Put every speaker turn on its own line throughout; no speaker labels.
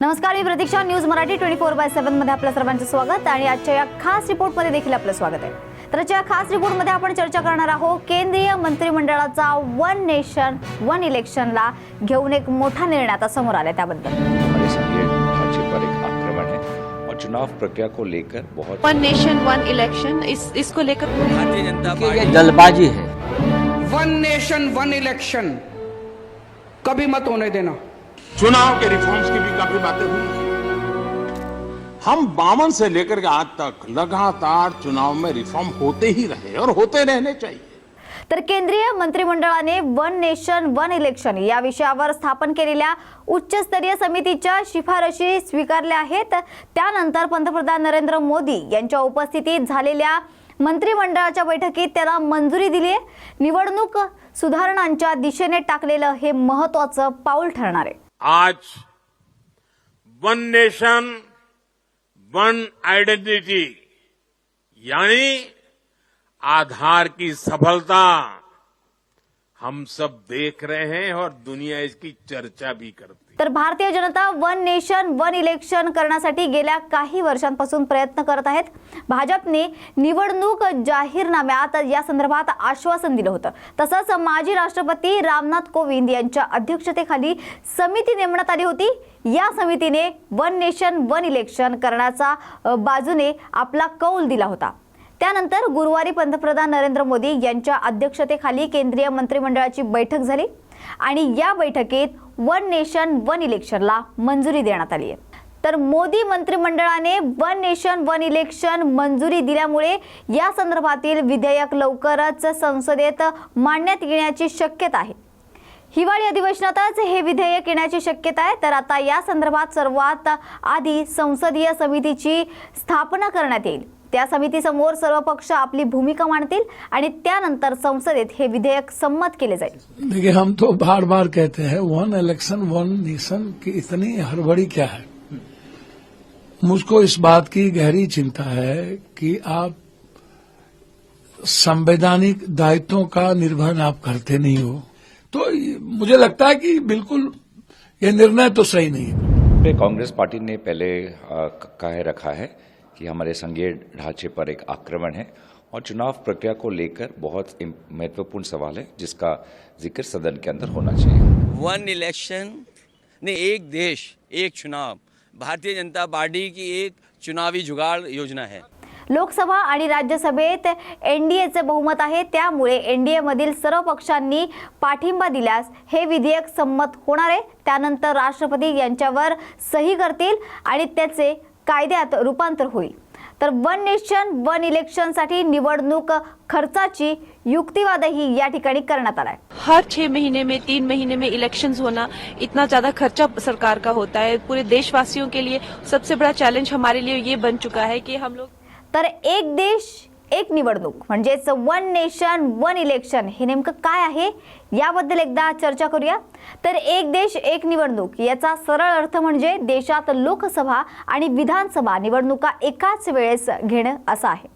नमस्कार मी Pratiksha. News Marathi twenty four by सेव्हनमध्ये आपल्या सर्वांचं स्वागत आणि आजच्या या खास रिपोर्टमध्ये देखील आपलं स्वागत आहे. तर आजच्या या खास रिपोर्टमध्ये आपण चर्चा करणार आहोत केंद्रीय मंत्रिमंडळाचा वन नेशन वन इलेक्शनला घेऊन एक मोठा निर्णय आता समोर आलाय त्याबद्दल.
चुनाव प्रक्रिया को लेकर बहुत
वन नेशन वन इलेक्शन इस इसको लेकर
भारतीय जनता
कि ये
पार्टी
जल्दबाजी है।
वन नेशन वन इलेक्शन कभी मत होने देना।
चुनाव के रिफॉर्म्स की भी काफी बातें हुई। हम बावन से लेकर के आज तक लगातार चुनाव में रिफॉर्म होते ही रहे और होते रहने चाहिए।
तर केंद्रीय मंत्रिमंडळाने वन नेशन वन इलेक्शन या विषयावर स्थापन केलेल्या उच्चस्तरीय समितीच्या शिफारशी स्वीकारल्या आहेत. त्यानंतर पंतप्रधान नरेंद्र मोदी यांच्या उपस्थितीत झालेल्या मंत्रिमंडळाच्या बैठकीत त्याला मंजुरी दिली आहे निवडणूक सुधारणांच्या दिशेने टाकलेलं हे महत्वाचं पाऊल ठरणार आहे.
आज वन नेशन, वन आइडेंटिटी, यानी आधार की सफलता हम सब देख रहे हैं और दुनिया इसकी चर्चा भी करती
तर Bharatiya Janata one nation one election करण्यासाठी गेल्या काही वर्षांपासून प्रयत्न करत आहेत. भाजपने निवडणूक जाहीरनाम्यात या संदर्भात आश्वासन दिलं होतं. तसंच माजी राष्ट्रपती रामनाथ कोविंद यांच्या अध्यक्षतेखाली समिती नेमण्यात आली होती. या समितीने वन नेशन वन इलेक्शन करण्याचा बाजूने आपला कौल दिला होता. त्यानंतर गुरुवारी पंतप्रधान नरेंद्र मोदी यांच्या अध्यक्षतेखाली केंद्रीय मंत्रिमंडळाची बैठक झाली आणि या बैठकीत वन नेशन वन इलेक्शनला मंजुरी देण्यात आली आहे. तर मोदी मंत्रिमंडळाने वन नेशन वन इलेक्शन मंजुरी दिल्यामुळे या संदर्भातील विधेयक लवकरच संसदेत मांडण्यात येण्याची शक्यता आहे. हिवाळी अधिवेशनातच हे विधेयक येण्याची शक्यता आहे. तर आता या संदर्भात सर्वात आधी संसदीय समितीची स्थापना करण्यात येईल. त्या समितीसमोर सर्व पक्ष आपली भूमिका मांडतील आणि त्यानंतर संसदेत हे विधेयक संमत केले जाईल.
देखिए हम तो बार बार कहते हैं वन इलेक्शन वन नेशन की इतनी हड़बड़ी क्या है? मुझको इस बात की गहरी चिंता है कि आप संवैधानिक दायित्वों का निर्वहन आप करते नहीं हो। तो मुझे लगता है कि बिल्कुल ये निर्णय तो सही नहीं है।
पे कांग्रेस पार्टी ने पहले कह रखा है कि हमारे संघीय ढांचे पर एक आक्रमण है और चुनाव प्रक्रिया को लेकर बहुत महत्त्वपूर्ण सवाल है जिसका जिक्र सदन के अंदर होना चाहिए।
वन इलेक्शन ने एक देश एक चुनाव भारतीय जनता पार्टी की एक चुनावी जुगाड़ योजना है।
लोकसभा आणि राज्यसभेत एनडीएचे बहुमत आहे त्यामुळे एनडीए मधील सर्व पक्षांनी पाठिंबा दिल्यास हे विधेयक संमत होणार आहे. त्यानंतर राष्ट्रपती यांच्यावर सही करतील आणि त्याचे कायद्यात रूपांतर होईल. तर वन नेशन वन इलेक्शनसाठी निवडणूक खर्चाची युक्तिवादही या ठिकाणी करण्यात आलाय.
हर छह महीने में तीन महीने में इलेक्शंस होना इतना ज्यादा खर्चा सरकार का होता है। पूरे देशवासियों के लिए सबसे बड़ा चैलेंज हमारे लिए ये बन चुका है कि हम लोग
तर एक देश एक निवडणूक म्हणजेच वन नेशन वन इलेक्शन हे नेमकं काय आहे? याबद्दल एकदा चर्चा करूया. तर एक देश एक निवडणूक याचा सरळ अर्थ म्हणजे देशात लोकसभा आणि विधानसभा निवडणुका एकाच वेळेस घेणं असं आहे.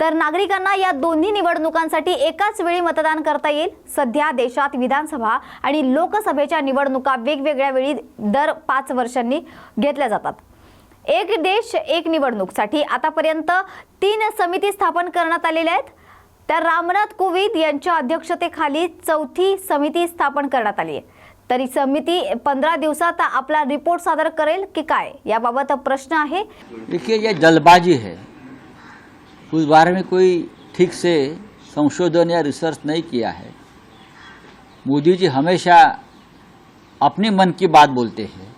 तर नागरिकांना या दोन्ही निवडणुकांसाठी एकाच वेळी मतदान करता येईल. सध्या देशात विधानसभा आणि लोकसभेच्या निवडणुका वेगवेगळ्या वेळी दर पाच वर्षांनी घेतल्या जातात. एक देश एक निवडणूकसाठी. आतापर्यंत तीन समिती स्थापन करण्यात आलेल्या आहेत. तर रामनाथ कोविंद यांच्या अध्यक्षतेखाली चौथी समिती स्थापन करण्यात आली आहे. तरी समिती पंधरा दिवसात आपला रिपोर्ट सादर करेल की काय? याबाबत प्रश्न आहे.
देखिए ये जल्दबाजी है. उस बारे में कोई ठीक से संशोधन या रिसर्च नहीं किया है. मोदी जी हमेशा अपने मन की बात बोलते हैं।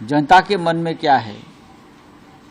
जनता के मन में क्या है?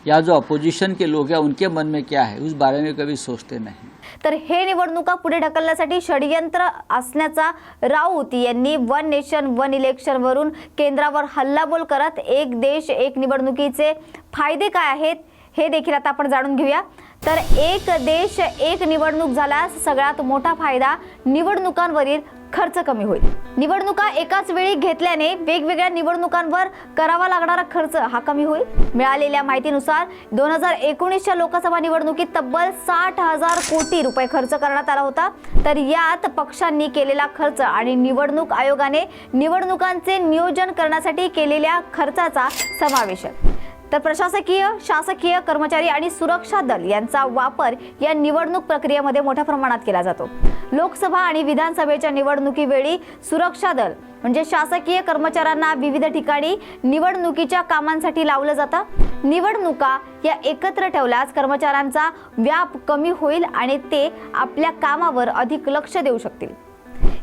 या जो अपोजिशन के लोग हैं उनके मन में क्या है? उस बारे में कभी सोचते नहीं।
तर हे निवडणुका पुढे ढकलण्यासाठी षडयंत्र असण्याचा राऊत यांनी वन नेशन वन इलेक्शन वरून केंद्रावर हल्लाबोल करत एक देश एक निवडणुकीचे फायदे काय आहेत हे देखील आता आपण जाणून घेऊया. तर एक देश एक निवडणूक झाल्यास सगळ्यात मोठा फायदा निवडणुकांवरील खर्च कमी होईल. निवडणुका एकाच वेळी घेतल्याने वेगवेगळ्या निवडणुकांवर करावा लागणारा खर्च हा कमी होईल. मिळालेल्या माहितीनुसार दोन हजार एकोणीसच्या लोकसभा निवडणुकीत तब्बल साठ हजार कोटी रुपये खर्च करण्यात आला होता. तर यात पक्षांनी केलेला खर्च आणि निवडणूक आयोगाने निवडणुकांचे नियोजन करण्यासाठी केलेल्या खर्चाचा समावेश आहे. तर प्रशासकीय शासकीय कर्मचारी आणि सुरक्षा दल यांचा वापर या निवडणूक प्रक्रियेमध्ये मोठ्या प्रमाणात केला जातो. लोकसभा आणि विधानसभेच्या निवडणुकीवेळी सुरक्षा दल म्हणजे शासकीय कर्मचाऱ्यांना विविध ठिकाणी निवडणुकीच्या कामांसाठी लावलं जातं. निवडणुका या एकत्र ठेवल्यास कर्मचाऱ्यांचा व्याप कमी होईल आणि ते आपल्या कामावर अधिक लक्ष देऊ शकतील.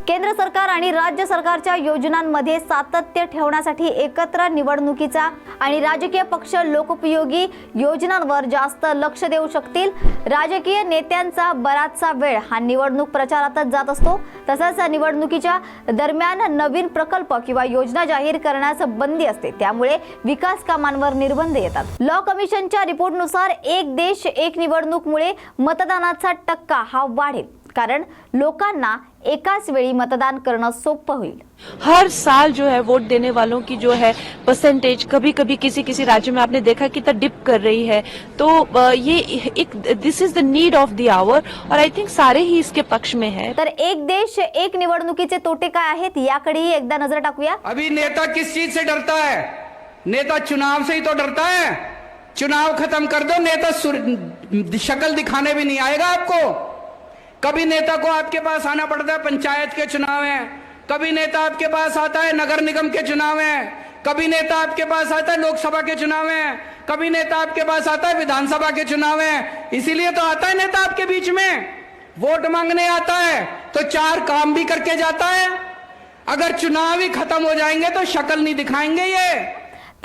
केंद्र सरकार आणि राज्य सरकारच्या योजनांमध्ये सातत्य ठेवण्यासाठी एकत्र निवडणुकीचा आणि राजकीय पक्ष लोकोपयोगी योजनांवर जास्त लक्ष देऊ शकतील. राजकीय नेत्यांचा बराचसा वेळ हा निवडणूक प्रचारातच जात असतो. तसंच निवडणुकीच्या दरम्यान नवीन प्रकल्प किंवा योजना जाहीर करण्यास बंदी असते. त्यामुळे विकास कामांवर निर्बंध येतात. लॉ कमिशनच्या रिपोर्टनुसार एक देश एक निवडणूकमुळे मतदानाचा टक्का हा वाढेल. कारण लोकांना एकाच वेळी मतदान करणं सोपं होईल.
हर साल जो है वोट देने वालों की जो है परसेंटेज कभी कभी किसी किसी राज्य में आपने देखा कि डिप कर रही है। तो ये एक this is the need of the hour और आई थिंक सारे ही इसके पक्ष में है।
तर एक देश एक निवडणुकीचे तोटे काय आहेत याकडेही एकदा नजर टाकूया.
अभी नेता किस चीज से डरता है? नेता चुनाव से ही तो डरता है। चुनाव खत्म कर दो नेता सुर- शक्ल दिखाने भी नहीं आएगा आपको। कभी नेता को आपके पास आना पड़ता है, पंचायत के चुनाव है। कभी नेता आपके पास आता है, नगर निगम के चुनाव है। कभी नेता आपके पास आता है, लोकसभा के चुनाव है। कभी नेता आपके पास आता है, विधानसभा के चुनाव है। इसीलिए तो आता है नेता आपके बीच में। वोट मांगने आता है तो चार काम भी करके जाता है। अगर चुनाव ही खत्म हो जाएँगे तो शक्ल नहीं दिखाएँगे ये।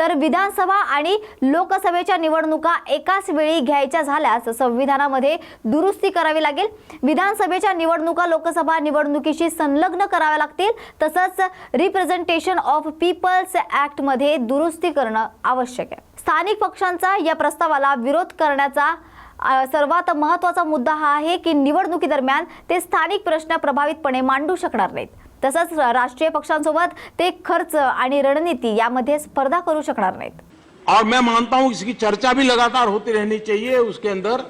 तर विधानसभा आणि लोकसभेच्या निवडणुका एकाच वेळी घ्यायच्या झाल्यास संविधानामध्ये दुरुस्ती करावी लागेल. विधानसभेच्या निवडणुका लोकसभा निवडणुकीशी संलग्न कराव्या लागतील. तसंच रिप्रेझेंटेशन ऑफ पीपल्स ॲक्टमध्ये दुरुस्ती करणं आवश्यक आहे. स्थानिक पक्षांचा या प्रस्तावाला विरोध करण्याचा सर्वात महत्त्वाचा मुद्दा हा आहे की निवडणुकीदरम्यान ते स्थानिक प्रश्न प्रभावितपणे मांडू शकणार नाहीत. तसंच राष्ट्रीय पक्षांसोबत ते खर्च आणि रणनीती यामध्ये स्पर्धा करू शकणार नाहीत.
और मैं मानता हूं इसकी चर्चा भी लगातार होती रहनी चाहिए उसके अंदर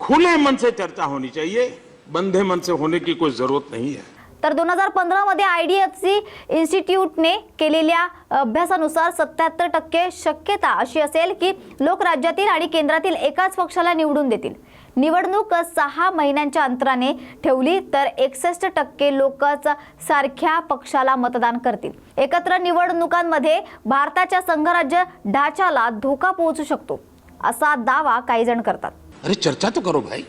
खुले मन से चर्चा होनी चाहिए बंधे मन से होने की कोई जरूरत नहीं है।
तर दोन हजार पंधरामध्ये आय डी एफ सी इन्स्टिट्यूटने केलेल्या अभ्यासानुसार सत्याहत्तर टक्के शक्यता अशी असेल की लोक राज्यातील आणि केंद्रातील एकाच पक्षाला निवडून देतील. निवडणूक सहा महिन्यांच्या अंतराने ठेवली तर एकसष्ट टक्के लोकच सारख्या पक्षाला मतदान करतील. एकत्र निवडणुकांमध्ये भारताच्या संघराज्य ढाच्याला धोका पोहोचू शकतो असा दावा काही जण करतात.
अरे चर्चा तो करो भाई.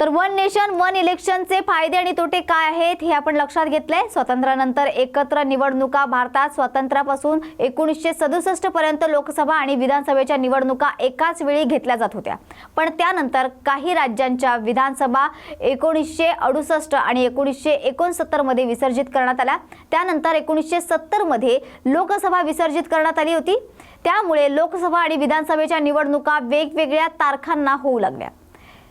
तर वन नेशन वन इलेक्शनचे फायदे आणि तोटे काय आहेत हे आपण लक्षात घेतले स्वातंत्र्यानंतर एकत्र निवडणुका भारतात स्वातंत्र्यापासून एकोणीसशे सदुसष्ट पर्यंत लोकसभा आणि विधानसभेच्या निवडणुका एकाच वेळी घेतल्या जात होत्या. पण त्यानंतर काही राज्यांच्या विधानसभा एकोणीसशे अडुसष्ट आणि एकोणीसशे एकोणसत्तरमध्ये विसर्जित करण्यात आल्या. त्यानंतर एकोणीसशे सत्तरमध्ये लोकसभा विसर्जित करण्यात आली होती. त्यामुळे लोकसभा आणि विधानसभेच्या निवडणुका वेगवेगळ्या तारखांना होऊ लागल्या.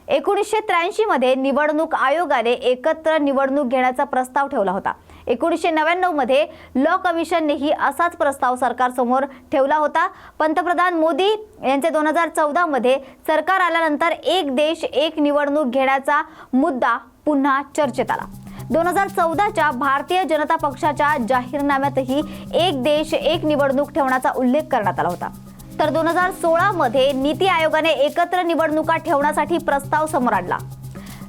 एकोणीसशे त्र्याऐंशीमध्ये निवडणूक आयोगाने एकत्र निवडणूक घेण्याचा प्रस्ताव ठेवला होता. एकोणीसशे नव्याण्णवमध्ये लॉ कमिशननेही असाच प्रस्ताव सरकारसमोर ठेवला होता. पंतप्रधान मोदी यांचे दोन हजार चौदामध्ये सरकार आल्यानंतर एक देश एक निवडणूक घेण्याचा मुद्दा पुन्हा चर्चेत आला. दोन हजार चौदाच्या भारतीय जनता पक्षाच्या जाहीरनाम्यातही एक देश एक निवडणूक ठेवण्याचा उल्लेख करण्यात आला होता. तर दोन हजार सोळामध्ये नीती आयोगाने एकत्र निवडणुका ठेवण्यासाठी प्रस्ताव समोर आणला.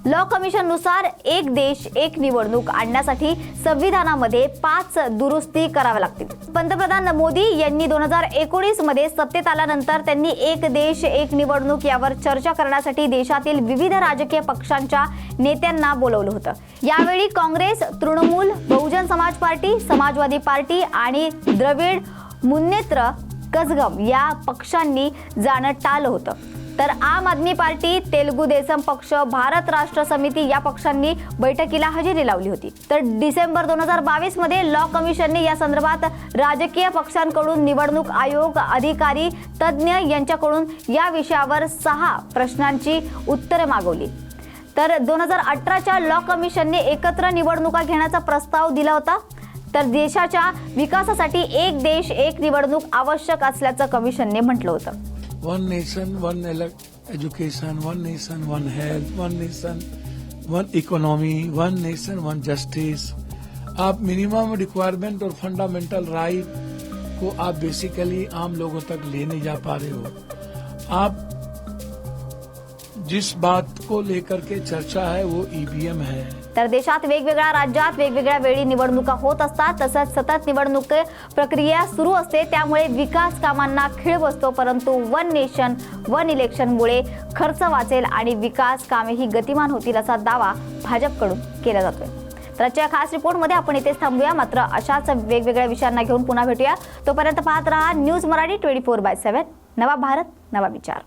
लॉ कमिशननुसार एक देश एक निवडणूक आणण्यासाठी संविधानामध्ये पाच दुरुस्ती कराव्या लागतील. पंतप्रधान मोदी यांनी दोन हजार एकोणीसमध्ये सत्तेत आल्यानंतर त्यांनी एक देश एक निवडणूक यावर चर्चा करण्यासाठी देशातील विविध राजकीय पक्षांच्या नेत्यांना बोलवलं होतं. यावेळी काँग्रेस तृणमूल बहुजन समाज पार्टी समाजवादी पार्टी आणि द्रविड मुन्नेत्र कजगम या पक्षांनी जाणं टाळलं होतं. तर आम आदमी पार्टी तेलुगू देसम पक्ष भारत राष्ट्र समिती या पक्षांनी बैठकीला हजेरी लावली होती. तर डिसेंबर दोन हजार बावीसमध्ये लॉ कमिशनने या संदर्भात राजकीय पक्षांकडून निवडणूक आयोग अधिकारी तज्ज्ञ यांच्याकडून या विषयावर सहा प्रश्नांची उत्तरे मागवली. तर दोन हजार अठराच्या लॉ कमिशनने एकत्र निवडणुका घेण्याचा प्रस्ताव दिला होता. तर देशाच्या विकासासाठी एक देश, एक निवडणूक आवश्यक असल्याचं कमिशनने म्हटलं होतं.
One nation one education one nation one health one nation one economy one nation one justice आप मिनिमम रिक्वायरमेंट और फंडामेंटल राइट को आप बेसिकली आम लोगों तक ले नहीं जा पा रहे हो। आप जिस बात को लेकर के चर्चा है, वो ईवीएम है।
तर देशात वेगवेगळ्या राज्यात वेगवेगळ्या वेळी निवडणुका होत असतात. तसंच सतत निवडणूक प्रक्रिया सुरू असते. त्यामुळे विकास कामांना खीळ बसतो. परंतु वन नेशन वन इलेक्शनमुळे खर्च वाचेल आणि विकास कामेही गतिमान होतील असा दावा भाजपकडून केला जातोय. तर आजच्या खास रिपोर्टमध्ये आपण इथेच थांबूया. मात्र अशाच वेगवेगळ्या विषयांना घेऊन पुन्हा भेटूया. तोपर्यंत पाहत रहा news Marathi twenty four by seven. नवा भारत नवा विचार.